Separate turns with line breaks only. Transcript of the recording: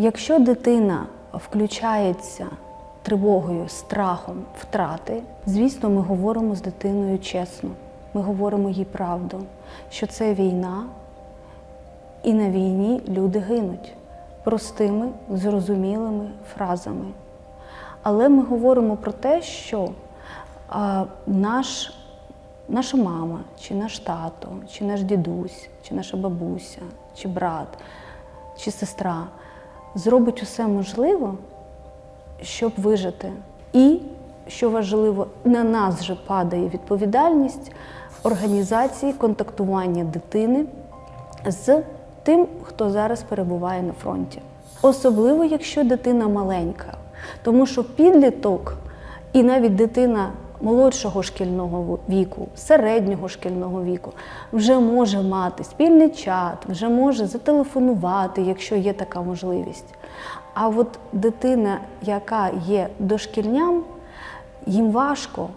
Якщо дитина включається тривогою, страхом втрати, звісно, ми говоримо з дитиною чесно. Ми говоримо їй правду, що це війна, і на війні люди гинуть простими, зрозумілими фразами. Але ми говоримо про те, що а, наш, наша мама, чи наш тато, чи наш дідусь, чи наша бабуся, чи брат, чи сестра зробить усе можливе, щоб вижити. І, що важливо, на нас же падає відповідальність організації контактування дитини з тим, хто зараз перебуває на фронті. Особливо, якщо дитина маленька, тому що підліток і навіть дитина молодшого шкільного віку, середнього шкільного віку вже може мати спільний чат, вже може зателефонувати, якщо є така можливість. А от дитина, яка є дошкільням, їм важко.